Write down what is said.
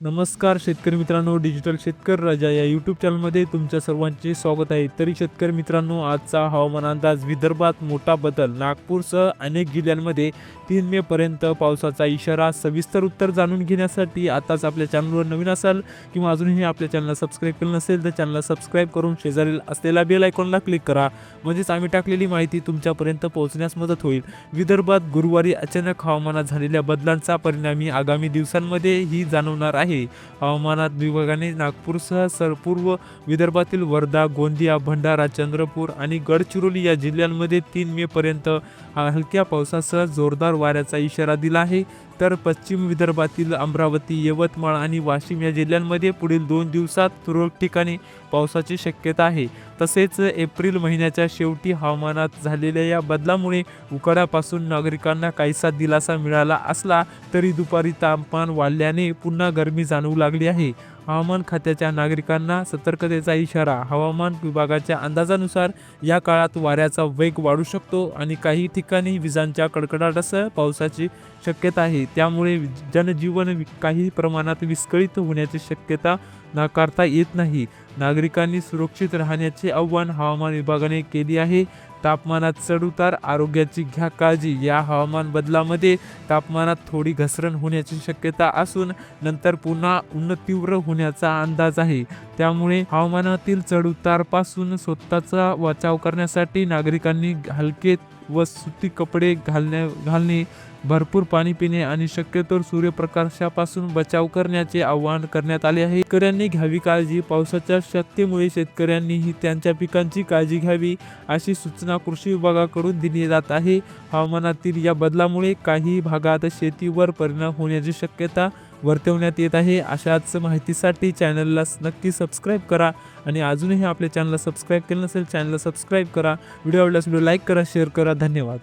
नमस्कार शेतकरी मित्रांनो डिजिटल शेतकरी राजा या यूट्यूब चॅनलमध्ये तुमच्या सर्वांचे स्वागत आहे. तरी शेतकरी मित्रांनो आजचा हवामान अंदाज विदर्भात मोठा बदल नागपूरसह अनेक जिल्ह्यांमध्ये तीन मे पर्यंत पावसाचा इशारा सविस्तर उत्तर जाणून घेण्यासाठी आताच आपल्या चॅनलवर नवीन असाल किंवा अजूनही आपल्या चॅनलला सबस्क्राईब केलं नसेल तर चॅनलला सबस्क्राईब करून शेजारील असलेल्या बेल आयकॉनला क्लिक करा. म्हणजेच आम्ही टाकलेली माहिती तुमच्यापर्यंत पोहोचण्यास मदत होईल. विदर्भात गुरुवारी अचानक हवामानात झालेल्या बदलांचा परिणामी आगामी दिवसांमध्ये ही जाणवणार आहे. हवामानात विभागाने नागपूरसह सर पूर्व विदर्भातील वर्धा गोंदिया भंडारा चंद्रपूर आणि गडचिरोली या जिल्ह्यांमध्ये तीन मे पर्यंत हलक्या पावसासह जोरदार वाऱ्याचा इशारा दिला आहे. तर पश्चिम विदर्भातील अमरावती यवतमाळ आणि वाशिम या जिल्ह्यांमध्ये पुढील दोन दिवसात तुरळक ठिकाणी पावसाची शक्यता आहे. तसेच एप्रिल महिन्याच्या शेवटी हवामानात झालेल्या या बदलामुळे उकाड्यापासून नागरिकांना काहीसा दिलासा मिळाला असला तरी दुपारी तापमान वाढल्याने पुन्हा गरमी जाणवू लागली आहे. हवामान खात्याच्या नागरिकांना सतर्कतेचा इशारा हवामान विभागाच्या अंदाजानुसार या काळात वाऱ्याचा वेग वाढू शकतो आणि काही ठिकाणी विजांच्या कडकडाटासह पावसाची शक्यता आहे. त्यामुळे जनजीवन काही प्रमाणात विस्कळीत होण्याची शक्यता नाकारता येत नाही. नागरिकांनी सुरक्षित राहण्याचे आव्हान हवामान विभागाने केली आहे. तापमानात चढउतार आरोग्याची घ्या काळजी. या हवामान बदलामध्ये तापमानात थोडी घसरण होण्याची शक्यता असून नंतर पुन्हा उन्न तीव्र होण्याचा अंदाज आहे. त्यामुळे हवामानातील चढउतारपासून स्वतःचा बचाव करण्यासाठी नागरिकांनी हलके व सुती कपडे घालण्या घालणे भरपूर पाणी पिणे आणि शक्यतोवर सूर्यप्रकाशापासून बचाव करण्याचे आवाहन करण्यात आले आहे. शेतकऱ्यांनी घ्यावी काळजी. पावसाच्या शक्तीमुळे शेतकऱ्यांनीही त्यांच्या पिकांची काळजी घ्यावी अशी सूचना कृषी विभागाकडून दिली जात आहे. हवामानातील या बदलामुळे काही भागात शेतीवर परिणाम होण्याची शक्यता वर्तवण्यात येत आहे. अशाच माहितीसाठी चॅनलला नक्की सबस्क्राईब करा आणि अजूनही आपल्या चॅनलला सबस्क्राईब केलं नसेल चॅनलला सबस्क्राईब करा. व्हिडिओ आवडल्यास व्हिडिओ लाईक करा शेअर करा. धन्यवाद.